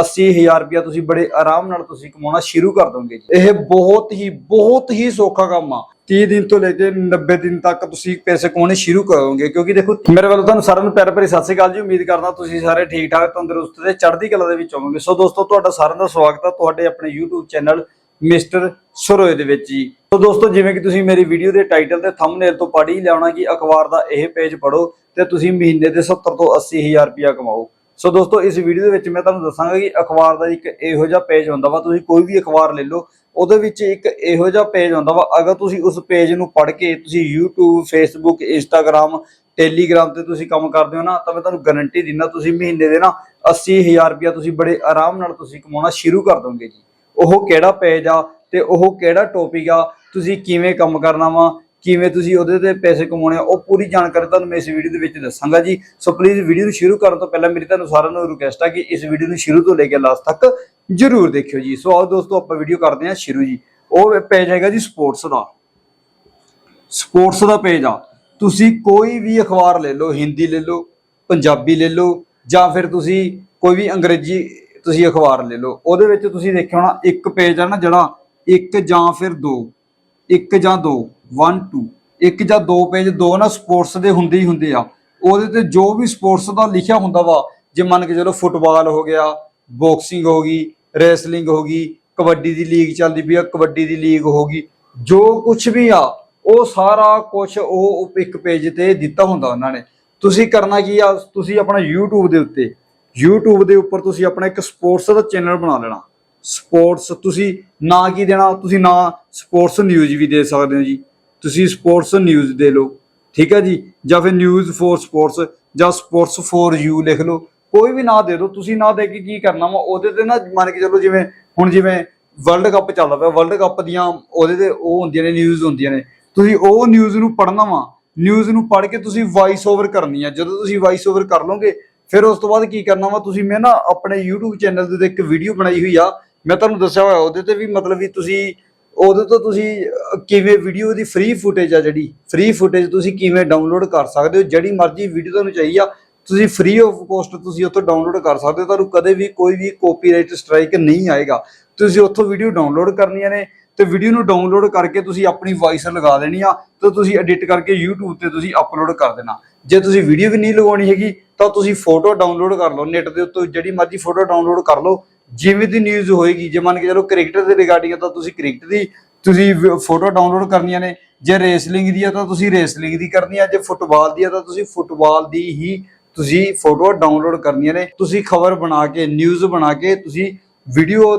80000 ਰੁਪਇਆ ਤੁਸੀਂ ਬੜੇ ਆਰਾਮ ਨਾਲ ਤੁਸੀਂ ਕਮਾਉਣਾ ਸ਼ੁਰੂ ਕਰ ਦੋਗੇ ਜੀ। ਇਹ ਬਹੁਤ ਹੀ ਬਹੁਤ ਹੀ ਸੌਖਾ ਕੰਮ ਆ। 30 ਦਿਨ ਤੋਂ ਲੈ ਕੇ 90 ਦਿਨ ਤੱਕ ਤੁਸੀਂ ਪੈਸੇ ਕਮਾਉਣੇ ਸ਼ੁਰੂ ਕਰੋਗੇ, ਕਿਉਂਕਿ ਦੇਖੋ, ਮੇਰੇ ਵੱਲੋਂ ਤੁਹਾਨੂੰ ਸਾਰਿਆਂ ਨੂੰ ਪਿਆਰ ਭਰੀ ਸਤਿ ਸ਼੍ਰੀ ਅਕਾਲ ਜੀ। ਉਮੀਦ ਕਰਦਾ ਤੁਸੀਂ ਸਾਰੇ ਠੀਕ ਠਾਕ ਤੰਦਰੁਸਤ ਤੇ ਚੜ੍ਹਦੀ ਕਲਾ ਦੇ ਵਿੱਚ ਹੋਵੋਗੇ। ਸੋ ਦੋਸਤੋ, ਤੁਹਾਡਾ ਸਾਰਿਆਂ ਦਾ ਸਵਾਗਤ ਆ ਤੁਹਾਡੇ ਆਪਣੇ YouTube ਚੈਨਲ ਮਿਸਟਰ ਸਰੋਏ ਦੇ ਵਿੱਚ ਜੀ। ਸੋ ਦੋਸਤੋ, ਜਿਵੇਂ ਕਿ ਤੁਸੀਂ ਮੇਰੀ ਵੀਡੀਓ ਦੇ ਟਾਈਟਲ ਤੇ ਥੰਬਨੇਲ ਤੋਂ ਪੜ੍ਹ ਹੀ ਲਿਆਉਣਾ ਕਿ ਅਖਬਾਰ ਦਾ ਇਹ ਪੇਜ ਪੜੋ ਤੇ ਤੁਸੀਂ ਮਹੀਨੇ ਦੇ 70 ਤੋਂ 80000 ਰੁਪਇਆ ਕਮਾਓ। ਸੋ ਦੋਸਤੋ, ਇਸ ਵੀਡੀਓ ਦੇ ਵਿੱਚ ਮੈਂ ਤੁਹਾਨੂੰ ਦੱਸਾਂਗਾ ਕਿ ਅਖਬਾਰ ਦਾ ਇੱਕ ਇਹੋ ਜਿਹਾ ਪੇਜ ਹੁੰਦਾ ਵਾ, ਤੁਸੀਂ ਕੋਈ ਵੀ ਅਖਬਾਰ ਲੈ ਲਓ, ਉਹਦੇ ਵਿੱਚ ਇੱਕ ਇਹੋ ਜਿਹਾ ਪੇਜ ਹੁੰਦਾ ਵਾ, ਅਗਰ ਤੁਸੀਂ ਉਸ ਪੇਜ ਨੂੰ ਪੜ੍ਹ ਕੇ ਤੁਸੀਂ YouTube, Facebook, Instagram ਟੈਲੀਗ੍ਰਾਮ ਤੇ ਤੁਸੀਂ ਕੰਮ ਕਰਦੇ ਹੋ ਨਾ, ਤਾਂ ਮੈਂ ਤੁਹਾਨੂੰ ਗਾਰੰਟੀ ਦਿੰਦਾ, ਤੁਸੀਂ ਮਹੀਨੇ ਦੇ ਨਾ 80000 ਰੁਪਇਆ ਤੁਸੀਂ ਬੜੇ ਆਰਾਮ ਨਾਲ ਤੁਸੀਂ ਕਮਾਉਣਾ ਸ਼ੁਰੂ ਕਰ ਦੋਗੇ ਜੀ। ਉਹ ਕਿਹੜਾ ਪੇਜ ਆ ਤੇ ਉਹ ਕਿਹੜਾ ਟੌਪਿਕ ਆ, ਤੁਸੀਂ ਕਿਵੇਂ ਕੰਮ ਕਰਨਾ ਵਾ ਕਿਵੇਂ ਤੁਸੀਂ ਉਹਦੇ ਤੇ ਪੈਸੇ ਕਮਾਉਣੇ ਆ, ਉਹ ਪੂਰੀ ਜਾਣਕਾਰੀ ਤੁਹਾਨੂੰ ਮੈਂ ਇਸ ਵੀਡੀਓ ਦੇ ਵਿੱਚ ਦੱਸਾਂਗਾ ਜੀ। ਸੋ ਪਲੀਜ਼ ਵੀਡੀਓ ਨੂੰ ਸ਼ੁਰੂ ਕਰਨ ਤੋਂ ਪਹਿਲਾਂ ਮੇਰੀ ਤੁਹਾਨੂੰ ਸਾਰਿਆਂ ਨੂੰ ਰਿਕੁਐਸਟ ਆ ਕਿ ਇਸ ਵੀਡੀਓ ਨੂੰ ਸ਼ੁਰੂ ਤੋਂ ਲੈ ਕੇ ਲਾਸਟ ਤੱਕ ਜਰੂਰ ਦੇਖਿਓ ਜੀ। ਸੋ ਆਓ ਦੋਸਤੋ, ਆਪਾਂ ਵੀਡੀਓ ਕਰਦੇ ਹਾਂ ਸ਼ੁਰੂ ਜੀ। ਉਹ ਪੇਜ ਹੈਗਾ ਜੀ ਸਪੋਰਟਸ ਦਾ। ਸਪੋਰਟਸ ਦਾ ਪੇਜ ਆ। ਤੁਸੀਂ ਕੋਈ ਵੀ ਅਖਬਾਰ ਲੈ ਲਓ, ਹਿੰਦੀ ਲੈ ਲਓ, ਪੰਜਾਬੀ ਲੈ ਲਓ, ਜਾਂ ਫਿਰ ਤੁਸੀਂ ਕੋਈ ਵੀ ਅੰਗਰੇਜ਼ੀ ਤੁਸੀਂ ਅਖਬਾਰ ਲੈ ਲਓ, ਉਹਦੇ ਵਿੱਚ ਤੁਸੀਂ ਦੇਖਿਆ ਹੋਣਾ ਇੱਕ ਪੇਜ ਆ ਨਾ, ਜਿਹੜਾ ਇੱਕ ਜਾਂ ਫਿਰ ਦੋ। ਇੱਕ ਜਾਂ ਦੋ 1 2 ਇੱਕ ਜਾਂ ਦੋ ਪੇਜ, ਦੋ ਨਾ ਸਪੋਰਟਸ ਦੇ ਹੁੰਦੇ ਹੀ ਹੁੰਦੇ ਆ। ਉਹਦੇ ਤੇ ਜੋ ਵੀ ਸਪੋਰਟਸ ਦਾ ਲਿਖਿਆ ਹੁੰਦਾ ਵਾ, ਜੇ ਮੰਨ ਕੇ ਚਲੋ ਫੁੱਟਬਾਲ ਹੋ ਗਿਆ, ਬਾਕਸਿੰਗ ਹੋ ਗਈ, ਰੈਸਲਿੰਗ ਹੋ ਗਈ, ਕਬੱਡੀ ਦੀ ਲੀਗ ਚੱਲਦੀ ਪਈ ਆ, ਕਬੱਡੀ ਦੀ ਲੀਗ ਹੋ ਗਈ, ਜੋ ਕੁਝ ਵੀ ਆ, ਉਹ ਸਾਰਾ ਕੁਝ ਉਹ ਇੱਕ ਪੇਜ ਤੇ ਦਿੱਤਾ ਹੁੰਦਾ ਉਹਨਾਂ ਨੇ। ਤੁਸੀਂ ਕਰਨਾ ਕੀ ਆ, ਤੁਸੀਂ ਆਪਣਾ YouTube ਦੇ ਉੱਤੇ, YouTube ਦੇ ਉੱਪਰ ਤੁਸੀਂ ਆਪਣਾ ਇੱਕ ਸਪੋਰਟਸ ਦਾ ਚੈਨਲ ਬਣਾ ਲੈਣਾ। ਸਪੋਰਟਸ, ਤੁਸੀਂ ਨਾ ਕੀ ਦੇਣਾ, ਤੁਸੀਂ ਨਾ ਸਪੋਰਟਸ ਨਿਊਜ਼ ਵੀ ਦੇ ਸਕਦੇ ਹੋ ਜੀ। ਤੁਸੀਂ ਸਪੋਰਟਸ ਨਿਊਜ਼ ਦੇ ਲਓ, ਠੀਕ ਹੈ ਜੀ? ਜਾਂ ਫਿਰ ਨਿਊਜ਼ ਫੋਰ ਸਪੋਰਟਸ ਜਾਂ ਸਪੋਰਟਸ ਫੋਰ ਯੂ ਲਿਖ ਲਓ। ਕੋਈ ਵੀ ਨਾਂ ਦੇ ਦਿਓ, ਤੁਸੀਂ ਨਾਂ ਦੇ ਕੇ ਕੀ ਕਰਨਾ ਵਾ, ਉਹਦੇ ਤੇ ਨਾ ਮੰਨ ਕੇ ਚੱਲੋ ਜਿਵੇਂ, ਹੁਣ ਜਿਵੇਂ ਵਰਲਡ ਕੱਪ ਚੱਲਦਾ ਪਿਆ ਵਰਲਡ ਕੱਪ ਦੀਆਂ ਉਹਦੇ ਤੇ ਉਹ ਹੁੰਦੀਆਂ ਨੇ ਨਿਊਜ਼ ਹੁੰਦੀਆਂ ਨੇ। ਤੁਸੀਂ ਉਹ ਨਿਊਜ਼ ਨੂੰ ਪੜ੍ਹਨਾ ਵਾ ਨਿਊਜ਼ ਨੂੰ ਪੜ੍ਹ ਕੇ ਤੁਸੀਂ ਵਾਇਸ ਓਵਰ ਕਰਨੀ ਆ। ਜਦੋਂ ਤੁਸੀਂ ਵਾਇਸ ਓਵਰ ਕਰ ਲਓਗੇ, ਫਿਰ ਉਸ ਤੋਂ ਬਾਅਦ ਕੀ ਕਰਨਾ ਵਾ, ਤੁਸੀਂ ਮੈਂ ਨਾ ਆਪਣੇ YouTube ਚੈਨਲ ਦੇ ਉੱਤੇ ਇੱਕ ਵੀਡੀਓ ਬਣਾਈ ਹੋਈ ਆ ਮੈਂ ਤੁਹਾਨੂੰ ਦੱਸਿਆ ਹੋਇਆ, ਉਹਦੇ ਤੇ ਵੀ ਮਤਲਬ ਵੀ ਤੁਸੀਂ, ਉਹਦੇ ਤੋਂ ਤੁਸੀਂ ਕਿਵੇਂ ਵੀਡੀਓ ਦੀ ਫ੍ਰੀ ਫੁਟੇਜ ਆ ਜਿਹੜੀ ਫ੍ਰੀ ਫੁਟੇਜ ਤੁਸੀਂ ਕਿਵੇਂ ਡਾਊਨਲੋਡ ਕਰ ਸਕਦੇ ਹੋ, ਜਿਹੜੀ ਮਰਜ਼ੀ ਵੀਡੀਓ ਤੁਹਾਨੂੰ ਚਾਹੀਦੀ ਆ, ਤੁਸੀਂ ਫ੍ਰੀ ਆਫ ਕੋਸਟ ਤੁਸੀਂ ਉੱਥੋਂ ਡਾਊਨਲੋਡ ਕਰ ਸਕਦੇ ਹੋ, ਤੁਹਾਨੂੰ ਕਦੇ ਵੀ ਕੋਈ ਵੀ ਕਾਪੀਰਾਈਟ ਸਟ੍ਰਾਈਕ ਨਹੀਂ ਆਏਗਾ। ਤੁਸੀਂ ਉੱਥੋਂ ਵੀਡੀਓ ਡਾਊਨਲੋਡ ਕਰਨੀਆਂ ਨੇ, ਤੇ ਵੀਡੀਓ ਨੂੰ ਡਾਊਨਲੋਡ ਕਰਕੇ ਤੁਸੀਂ ਆਪਣੀ ਵਾਇਸ ਲਗਾ ਦੇਣੀ ਆ, ਤੇ ਤੁਸੀਂ ਐਡਿਟ ਕਰਕੇ YouTube ਤੇ ਤੁਸੀਂ ਅਪਲੋਡ ਕਰ ਦੇਣਾ। ਜੇ ਤੁਸੀਂ ਵੀਡੀਓ ਵੀ ਨਹੀਂ ਲਗਾਉਣੀ ਹੈਗੀ, ਤਾਂ ਤੁਸੀਂ ਫੋਟੋ ਡਾਊਨਲੋਡ ਕਰ ਲਓ ਨੈਟ ਦੇ ਉੱਤੋਂ ਜਿਹੜੀ ਮਰਜ਼ੀ ਫੋਟੋ ਡਾਊਨਲੋਡ ਕਰ ਲਓ ਜਿਵੇਂ ਦੀ ਨਿਊਜ਼ ਹੋਏਗੀ, ਜੇ ਮੰਨ ਕੇ ਚਲੋ ਕ੍ਰਿਕਟ ਦੇ ਰਿਗਾਰਡਿੰਗ ਤਾਂ ਤੁਸੀਂ ਕ੍ਰਿਕਟ ਦੀ ਤੁਸੀਂ ਫੋਟੋ ਡਾਊਨਲੋਡ ਕਰਨੀਆਂ ਨੇ। ਜੇ ਰੇਸਲਿੰਗ ਦੀ ਆ, ਤਾਂ ਤੁਸੀਂ ਰੇਸਲਿੰਗ ਦੀ ਕਰਨੀ ਆ। ਜੇ ਫੁੱਟਬਾਲ ਦੀ ਆ, ਤਾਂ ਤੁਸੀਂ ਫੁੱਟਬਾਲ ਦੀ ਹੀ ਤੁਸੀਂ ਫੋਟੋ ਡਾਊਨਲੋਡ ਕਰਨੀਆਂ ਨੇ। ਤੁਸੀਂ ਖਬਰ ਬਣਾ ਕੇ ਨਿਊਜ਼ ਬਣਾ ਕੇ, ਤੁਸੀਂ ਵੀਡੀਓ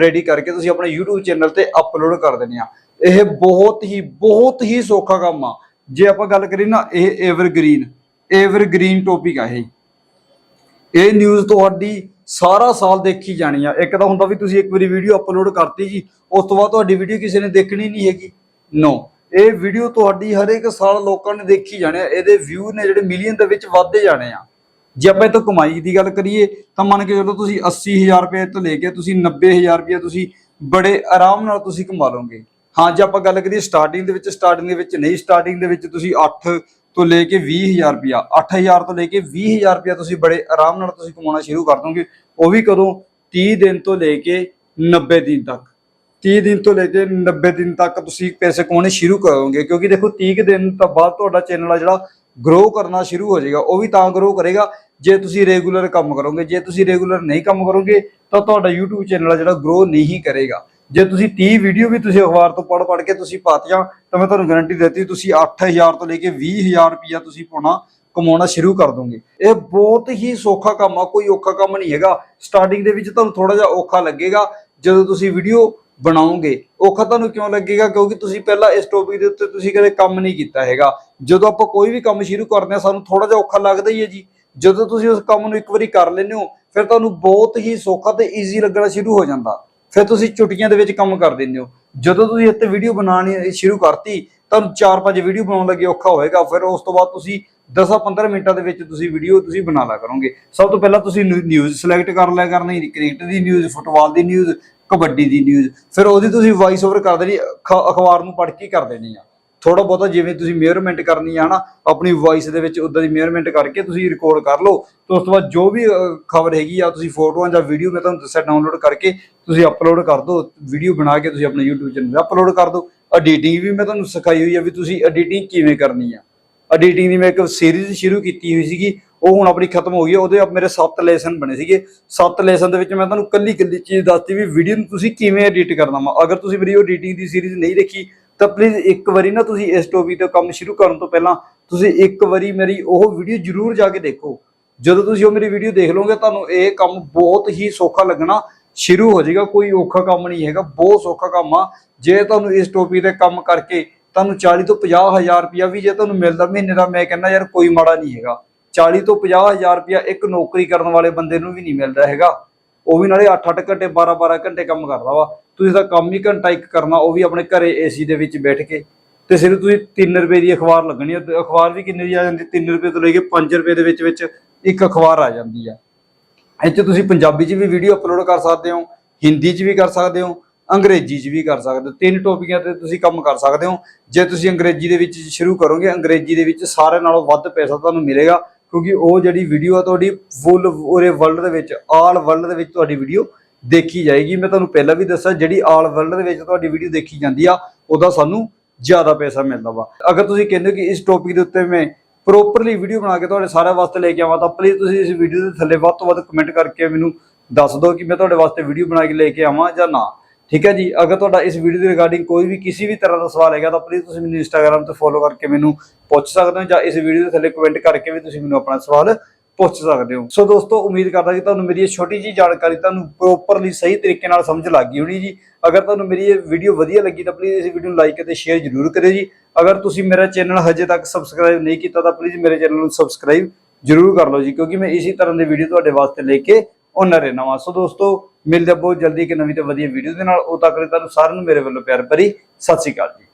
ਰੈਡੀ ਕਰਕੇ ਤੁਸੀਂ ਆਪਣੇ YouTube ਚੈਨਲ ਤੇ ਅਪਲੋਡ ਕਰ ਦੇਣੀ ਆ। ਇਹ ਬਹੁਤ ਹੀ ਬਹੁਤ ਹੀ ਸੌਖਾ ਕੰਮ ਆ। ਜੇ ਆਪਾਂ ਗੱਲ ਕਰੀਏ ਨਾ, ਇਹ ਐਵਰਗ੍ਰੀਨ ਐਵਰਗ੍ਰੀਨ ਟੌਪਿਕ ਆ ਇਹ। ਇਹ ਨਿਊਜ਼ ਤੁਹਾਡੀ ਸਾਰਾ ਸਾਲ ਦੇਖੀ ਜਾਣੀ ਆ। ਇੱਕ ਤਾਂ ਹੁੰਦਾ ਵੀ ਤੁਸੀਂ ਇੱਕ ਵਾਰੀ ਵੀਡੀਓ ਅਪਲੋਡ ਕਰਤੀ ਜੀ, ਉਸ ਤੋਂ ਬਾਅਦ ਤੁਹਾਡੀ ਵੀਡੀਓ ਕਿਸੇ ਨੇ ਦੇਖਣੀ ਨਹੀਂ ਹੈਗੀ। ਨੋ ਇਹ ਵੀਡੀਓ ਤੁਹਾਡੀ ਹਰੇਕ ਸਾਲ ਲੋਕਾਂ ਨੇ ਦੇਖੀ ਜਾਣੀ ਆ। ਇਹਦੇ ਵਿਊ ਨੇ ਜਿਹੜੇ ਮਿਲੀਅਨ ਦੇ ਵਿੱਚ ਵੱਧਦੇ ਜਾਣੇ ਆ। ਜੇ ਆਪਾਂ ਇਹ ਕਮਾਈ ਦੀ ਗੱਲ ਕਰੀਏ, ਤਾਂ ਮੰਨ ਕੇ ਚਲੋ ਤੁਸੀਂ 80000 ਰੁਪਏ ਤੋਂ ਲੈ ਕੇ ਤੁਸੀਂ 90000 ਰੁਪਏ ਤੁਸੀਂ ਬੜੇ ਆਰਾਮ ਨਾਲ ਤੁਸੀਂ ਕਮਾ ਲਓਗੇ। ਹਾਂ, ਜੇ ਆਪਾਂ ਗੱਲ ਕਰੀਏ ਸਟਾਰਟਿੰਗ ਦੇ ਵਿੱਚ ਸਟਾਰਟਿੰਗ ਦੇ ਵਿੱਚ ਨਹੀਂ ਸਟਾਰਟਿੰਗ ਦੇ ਵਿੱਚ ਤੁਸੀਂ 8 ਤੋਂ ਲੈ ਕੇ 20000 ਰੁਪਿਆ 8000 ਤੋਂ ਲੈ ਕੇ 20000 ਰੁਪਿਆ ਤੁਸੀਂ ਬੜੇ ਆਰਾਮ ਨਾਲ ਤੁਸੀਂ ਕਮਾਉਣਾ ਸ਼ੁਰੂ ਕਰ ਦੋਗੇ। ਉਹ ਵੀ ਕਦੋਂ? 30 ਦਿਨ ਤੋਂ ਲੈ ਕੇ 90 ਦਿਨ ਤੱਕ। 30 ਦਿਨ ਤੋਂ ਲੈ ਕੇ 90 ਦਿਨ ਤੱਕ ਤੁਸੀਂ ਪੈਸੇ ਕਮਾਉਣੇ ਸ਼ੁਰੂ ਕਰੋਗੇ, ਕਿਉਂਕਿ ਦੇਖੋ 30 ਕੁ ਦਿਨ ਤੋਂ ਬਾਅਦ ਤੁਹਾਡਾ ਚੈਨਲ ਆ ਜਿਹੜਾ ਗਰੋ ਕਰਨਾ ਸ਼ੁਰੂ ਹੋ ਜਾਏਗਾ, ਉਹ ਵੀ ਤਾਂ ਗਰੋ ਕਰੇਗਾ। ਜੇ ਤੁਸੀਂ ਰੈਗੂਲਰ ਕੰਮ ਕਰੋਗੇ, ਜੇ ਤੁਸੀਂ ਰੈਗੂਲਰ ਨਹੀਂ ਕੰਮ ਕਰੋਗੇ, ਤਾਂ ਤੁਹਾਡਾ YouTube ਚੈਨਲ ਆ ਜਿਹੜਾ ਗਰੋ ਨਹੀਂ ਕਰੇਗਾ। ਜੇ ਤੁਸੀਂ 30 ਵੀਡੀਓ ਵੀ ਤੁਸੀਂ ਅਖਬਾਰ ਤੋਂ ਪੜ੍ਹ ਪੜ੍ਹ ਕੇ ਤੁਸੀਂ ਪਾਤੀਆਂ, ਤਾਂ ਮੈਂ ਤੁਹਾਨੂੰ ਗਾਰੰਟੀ ਦਿੱਤੀ, ਤੁਸੀਂ 8000 ਤੋਂ ਲੈ ਕੇ 20000 ਰੁਪਇਆ ਤੁਸੀਂ ਪਾਉਣਾ, ਕਮਾਉਣਾ ਸ਼ੁਰੂ ਕਰ ਦੋਗੇ। ਇਹ ਬਹੁਤ ਹੀ ਸੌਖਾ ਕੰਮ ਆ, ਕੋਈ ਔਖਾ ਕੰਮ ਨਹੀਂ ਹੈਗਾ। ਸਟਾਰਟਿੰਗ ਦੇ ਵਿੱਚ ਤੁਹਾਨੂੰ ਥੋੜਾ ਜਿਹਾ ਔਖਾ ਲੱਗੇਗਾ, ਜਦੋਂ ਤੁਸੀਂ ਵੀਡੀਓ ਬਣਾਓਗੇ। ਔਖਾ ਤੁਹਾਨੂੰ ਕਿਉਂ ਲੱਗੇਗਾ? ਕਿਉਂਕਿ ਤੁਸੀਂ ਪਹਿਲਾਂ ਇਸ ਟੌਪਿਕ ਦੇ ਉੱਤੇ ਤੁਸੀਂ ਕਦੇ ਕੰਮ ਨਹੀਂ ਕੀਤਾ ਹੈਗਾ। ਜਦੋਂ ਆਪਾਂ ਕੋਈ ਵੀ ਕੰਮ ਸ਼ੁਰੂ ਕਰਦੇ ਹਾਂ, ਸਾਨੂੰ ਥੋੜਾ ਜਿਹਾ ਔਖਾ ਲੱਗਦਾ ਹੀ ਹੈ ਜੀ। ਜਦੋਂ ਤੁਸੀਂ ਉਸ ਕੰਮ ਨੂੰ ਇੱਕ ਵਾਰੀ ਕਰ ਲੈਂਦੇ ਹੋ, ਫਿਰ ਤੁਹਾਨੂੰ ਬਹੁਤ ਹੀ ਸੌਖਾ ਤੇ ਈਜ਼ੀ ਲੱਗਣਾ ਸ਼ੁਰੂ ਹੋ ਜਾਂਦਾ। ਫਿਰ ਤੁਸੀਂ ਛੁੱਟੀਆਂ ਦੇ ਵਿੱਚ ਕੰਮ ਕਰ ਦਿੰਦੇ ਹੋ। ਜਦੋਂ ਤੁਸੀਂ ਇੱਥੇ ਵੀਡੀਓ ਬਣਾਉਣੀ ਸ਼ੁਰੂ ਕਰਤੀ, ਤੁਹਾਨੂੰ 4-5 ਵੀਡੀਓ ਬਣਾਉਣ ਲੱਗੇ ਔਖਾ ਹੋਏਗਾ। ਫਿਰ ਉਸ ਤੋਂ ਬਾਅਦ ਤੁਸੀਂ 10-15 ਮਿੰਟਾਂ ਦੇ ਵਿੱਚ ਤੁਸੀਂ ਵੀਡੀਓ ਤੁਸੀਂ ਬਣਾ ਲਿਆ ਕਰੋਗੇ। ਸਭ ਤੋਂ ਪਹਿਲਾਂ ਤੁਸੀਂ ਨਿਊਜ਼ ਸਿਲੈਕਟ ਕਰ ਲਿਆ ਕਰਨੀ ਕ੍ਰਿਕਟ ਦੀ ਨਿਊਜ਼ ਫੁੱਟਬਾਲ ਦੀ ਨਿਊਜ਼ ਕਬੱਡੀ ਦੀ ਨਿਊਜ਼ ਫਿਰ ਉਹਦੀ ਤੁਸੀਂ ਵਾਇਸ ਓਵਰ ਕਰ ਦੇਣੀ, ਅਖ- ਅਖਬਾਰ ਨੂੰ ਪੜ੍ਹ ਕੇ ਕਰ ਦੇਣੀ ਆ। ਥੋੜਾ ਬਹੁਤਾ ਜਿਵੇਂ ਤੁਸੀਂ ਮੇਅਰਮੈਂਟ ਕਰਨੀ ਆ ਨਾ, ਆਪਣੀ ਵੌਇਸ ਦੇ ਵਿੱਚ ਉਦਾਂ ਦੀ ਮੇਅਰਮੈਂਟ ਕਰਕੇ ਤੁਸੀਂ ਰਿਕਾਰਡ ਕਰ ਲਓ। ਤੇ ਉਸ ਤੋਂ ਬਾਅਦ ਜੋ ਵੀ ਖਬਰ ਹੈਗੀ ਆ, ਤੁਸੀਂ ਫੋਟੋਆਂ ਜਾਂ ਵੀਡੀਓ ਮੈਂ ਤੁਹਾਨੂੰ ਦੱਸਿਆ ਡਾਊਨਲੋਡ ਕਰਕੇ ਤੁਸੀਂ ਅਪਲੋਡ ਕਰ ਦਿਓ ਵੀਡੀਓ ਬਣਾ ਕੇ ਤੁਸੀਂ ਆਪਣੇ YouTube ਚੈਨਲ ਤੇ ਅਪਲੋਡ ਕਰ ਦਿਓ ਐਡੀਟਿੰਗ ਵੀ ਮੈਂ ਤੁਹਾਨੂੰ ਸਿਖਾਈ ਹੋਈ ਆ ਵੀ ਤੁਸੀਂ ਐਡੀਟਿੰਗ ਕਿਵੇਂ ਕਰਨੀ ਆ। ਐਡੀਟਿੰਗ ਦੀ ਮੈਂ ਇੱਕ ਸੀਰੀਜ਼ ਸ਼ੁਰੂ ਕੀਤੀ ਹੋਈ ਸੀਗੀ, ਉਹ ਹੁਣ ਆਪਣੀ ਖਤਮ ਹੋ ਗਈ ਆ। ਉਹਦੇ ਆਪ ਮੇਰੇ 7 ਲੈਸਨ ਬਣੇ ਸੀਗੇ। 7 ਲੈਸਨ ਦੇ ਵਿੱਚ ਮੈਂ ਤੁਹਾਨੂੰ ਕੱਲੀ ਕੱਲੀ ਚੀਜ਼ ਦੱਸਤੀ ਵੀ ਵੀਡੀਓ ਨੂੰ ਤੁਸੀਂ ਕਿਵੇਂ ਐਡਿਟ ਕਰਨਾ ਵਾ। ਅਗਰ ਤੁਸੀਂ ਮੇਰੀ ਉਹ ਐਡੀਟਿੰਗ ਦੀ ਸੀਰੀਜ਼ ਨਹੀਂ ਦੇਖੀ, ਤਾਂ ਪਲੀਜ਼ ਇੱਕ ਵਾਰੀ ਨਾ ਤੁਸੀਂ ਇਸ ਟੌਪਿਕ ਤੇ ਕੰਮ ਸ਼ੁਰੂ ਕਰਨ ਤੋਂ ਪਹਿਲਾਂ ਤੁਸੀਂ ਇੱਕ ਵਾਰੀ ਮੇਰੀ ਉਹ ਵੀਡੀਓ ਜ਼ਰੂਰ ਜਾ ਕੇ ਦੇਖੋ। ਜਦੋਂ ਤੁਸੀਂ ਉਹ ਮੇਰੀ ਵੀਡੀਓ ਦੇਖ ਲਓਗੇ, ਤੁਹਾਨੂੰ ਇਹ ਕੰਮ ਬਹੁਤ ਹੀ ਸੌਖਾ ਲੱਗਣਾ ਸ਼ੁਰੂ ਹੋ ਜਾਏਗਾ, ਕੋਈ ਔਖਾ ਕੰਮ ਨਹੀਂ ਹੈਗਾ, ਬਹੁਤ ਸੌਖਾ ਕੰਮ ਆ। ਜੇ ਤੁਹਾਨੂੰ ਇਸ ਟੋਪੀ ਤੇ ਕੰਮ ਕਰਕੇ ਤੁਹਾਨੂੰ 40 ਤੋਂ 50 ਹਜ਼ਾਰ ਰੁਪਇਆ ਵੀ ਜੇ ਤੁਹਾਨੂੰ ਮਿਲਦਾ ਮਹੀਨੇ ਦਾ, ਮੈਂ ਕਹਿੰਦਾ ਯਾਰ ਕੋਈ ਮਾੜਾ ਨਹੀਂ ਹੈਗਾ। 40 ਤੋਂ 50 ਹਜ਼ਾਰ ਰੁਪਇਆ ਇੱਕ ਨੌਕਰੀ ਕਰਨ ਵਾਲੇ ਬੰਦੇ ਨੂੰ ਵੀ ਨਹੀਂ ਮਿਲਦਾ ਹੈਗਾ। ਉਹ ਵੀ ਨਾਲੇ 8-8 ਘੰਟੇ 12-12 ਘੰਟੇ ਕੰਮ ਕਰਦਾ ਵਾ। ਤੁਸੀਂ ਤਾਂ ਕੰਮ ਹੀ ਘੰਟਾ ਇੱਕ ਕਰਨਾ, ਉਹ ਵੀ ਆਪਣੇ ਘਰੇ ਏਸੀ ਦੇ ਵਿੱਚ ਬੈਠ ਕੇ। ਤੇ ਸਿਰਫ ਤੁਸੀਂ 3 ਰੁਪਏ ਦੀ ਅਖਬਾਰ ਲੱਗਣੀ ਆ ਅਖਬਾਰ ਵੀ ਕਿੰਨੇ ਦੀ ਆ ਜਾਂਦੀ 3 ਰੁਪਏ ਤੋਂ ਲੈ ਕੇ 5 ਰੁਪਏ ਦੇ ਵਿੱਚ ਵਿੱਚ ਇੱਕ ਅਖਬਾਰ ਆ ਜਾਂਦੀ ਆ। ਇੱਥੇ ਤੁਸੀਂ ਪੰਜਾਬੀ 'ਚ ਵੀ ਵੀਡੀਓ ਅਪਲੋਡ ਕਰ ਸਕਦੇ ਹੋ, ਹਿੰਦੀ 'ਚ ਵੀ ਕਰ ਸਕਦੇ ਹੋ, ਅੰਗਰੇਜ਼ੀ 'ਚ ਵੀ ਕਰ ਸਕਦੇ ਹੋ। ਤਿੰਨ ਟੌਪਿਕਾਂ ਤੇ ਤੁਸੀਂ ਕੰਮ ਕਰ ਸਕਦੇ ਹੋ। ਜੇ ਤੁਸੀਂ ਅੰਗਰੇਜ਼ੀ ਦੇ ਵਿੱਚ ਸ਼ੁਰੂ ਕਰੋਗੇ, ਅੰਗਰੇਜ਼ੀ ਦੇ ਵਿੱਚ ਸਾਰੇ ਨਾਲੋਂ ਵੱਧ ਪੈਸਾ ਤੁਹਾਨੂੰ ਮਿਲੇਗਾ, ਕਿਉਂਕਿ ਉਹ ਜਿਹੜੀ ਵੀਡੀਓ ਆ ਤੁਹਾਡੀ ਫੁੱਲ ਉਹਰੇ ਵਰਲਡ ਦੇ ਵਿੱਚ ਆਲ ਵਰਲਡ ਦੇ ਵਿੱਚ ਤੁਹਾਡੀ ਵੀਡੀਓ ਦੇਖੀ ਜਾਏਗੀ। ਮੈਂ ਤੁਹਾਨੂੰ ਪਹਿਲਾਂ ਵੀ ਦੱਸਿਆ, ਜਿਹੜੀ ਆਲ ਵਰਲਡ ਦੇ ਵਿੱਚ ਤੁਹਾਡੀ ਵੀਡੀਓ ਦੇਖੀ ਜਾਂਦੀ ਆ, ਉਹਦਾ ਸਾਨੂੰ ਜ਼ਿਆਦਾ ਪੈਸਾ ਮਿਲਦਾ ਵਾ। ਅਗਰ ਤੁਸੀਂ ਕਹਿੰਦੇ ਹੋ ਕਿ ਇਸ ਟੌਪਿਕ ਦੇ ਉੱਤੇ ਮੈਂ ਪ੍ਰੋਪਰਲੀ ਵੀਡੀਓ ਬਣਾ ਕੇ ਤੁਹਾਡੇ ਸਾਰਿਆਂ ਵਾਸਤੇ ਲੈ ਕੇ ਆਵਾਂ, ਤਾਂ ਪਲੀਜ਼ ਤੁਸੀਂ ਇਸ ਵੀਡੀਓ ਦੇ ਥੱਲੇ ਵੱਧ ਤੋਂ ਵੱਧ ਕਮੈਂਟ ਕਰਕੇ ਮੈਨੂੰ ਦੱਸ ਦਿਓ ਕਿ ਮੈਂ ਤੁਹਾਡੇ ਵਾਸਤੇ ਵੀਡੀਓ ਬਣਾ ਕੇ ਲੈ ਕੇ ਆਵਾਂ ਜਾਂ ਨਾ। ਠੀਕ ਹੈ ਜੀ? ਅਗਰ ਤੁਹਾਡਾ ਇਸ ਵੀਡੀਓ ਦੇ ਰਿਗਾਰਡਿੰਗ ਕੋਈ ਵੀ ਕਿਸੇ ਵੀ ਤਰ੍ਹਾਂ ਦਾ ਸਵਾਲ ਹੈਗਾ, ਤਾਂ ਪਲੀਜ਼ ਤੁਸੀਂ ਮੈਨੂੰ ਇੰਸਟਾਗ੍ਰam ਤੇ ਫੋਲੋ ਕਰਕੇ ਮੈਨੂੰ ਪੁੱਛ ਸਕਦੇ ਹੋ ਜਾਂ ਇਸ ਵੀਡੀਓ ਦੇ ਥੱਲੇ ਕਮੈਂਟ ਕਰਕੇ ਵੀ ਤੁਸੀਂ ਮੈਨੂੰ ਆਪਣਾ ਸਵਾਲ ਪੁੱਛ ਸਕਦੇ ਹੋ। ਸੋ ਦੋਸਤੋ, ਉਮੀਦ ਕਰਦਾ ਕਿ ਤੁਹਾਨੂੰ ਮੇਰੀ ਇਹ ਛੋਟੀ ਜੀ ਜਾਣਕਾਰੀ ਤੁਹਾਨੂੰ ਪ੍ਰੋਪਰਲੀ ਸਹੀ ਤਰੀਕੇ ਨਾਲ ਸਮਝ ਲੱਗ ਗਈ ਹੋਣੀ ਜੀ। ਅਗਰ ਤੁਹਾਨੂੰ ਮੇਰੀ ਇਹ ਵੀਡੀਓ ਵਧੀਆ ਲੱਗੀ, ਤਾਂ ਪਲੀਜ਼ ਇਸ ਵੀਡੀਓ ਨੂੰ ਲਾਈਕ ਅਤੇ ਸ਼ੇਅਰ ਜ਼ਰੂਰ ਕਰਿਓ ਜੀ। ਅਗਰ ਤੁਸੀਂ ਮੇਰਾ ਚੈਨਲ ਹਜੇ ਤੱਕ ਸਬਸਕ੍ਰਾਈਬ ਨਹੀਂ ਕੀਤਾ ਤਾਂ ਪਲੀਜ਼ ਮੇਰੇ ਚੈਨਲ ਨੂੰ ਸਬਸਕ੍ਰਾਈਬ ਜ਼ਰੂਰ ਕਰ ਲਓ ਜੀ, ਕਿਉਂਕਿ ਮੈਂ ਇਸੇ ਤਰ੍ਹਾਂ ਦੀ ਵੀਡੀਓ ਤੁਹਾਡੇ ਵਾਸਤੇ ਲੈ ਕੇ ਆਉਣਾ ਰਹਿਣਾ ਵਾਂ। ਸੋ ਦੋਸਤੋ, ਮਿਲਦੇ ਹਾਂ ਬਹੁਤ ਜਲਦੀ ਇੱਕ ਨਵੀਂ ਤੇ ਵਧੀਆ ਵੀਡੀਓ ਦੇ ਨਾਲ। ਉਹ ਤੱਕ ਲਈ ਤੁਹਾਨੂੰ ਸਾਰਿਆਂ ਨੂੰ ਮੇਰੇ ਵੱਲੋਂ ਪਿਆਰ ਭਰੀ ਸਤਿ ਸ਼੍ਰੀ ਅਕਾਲ ਜੀ।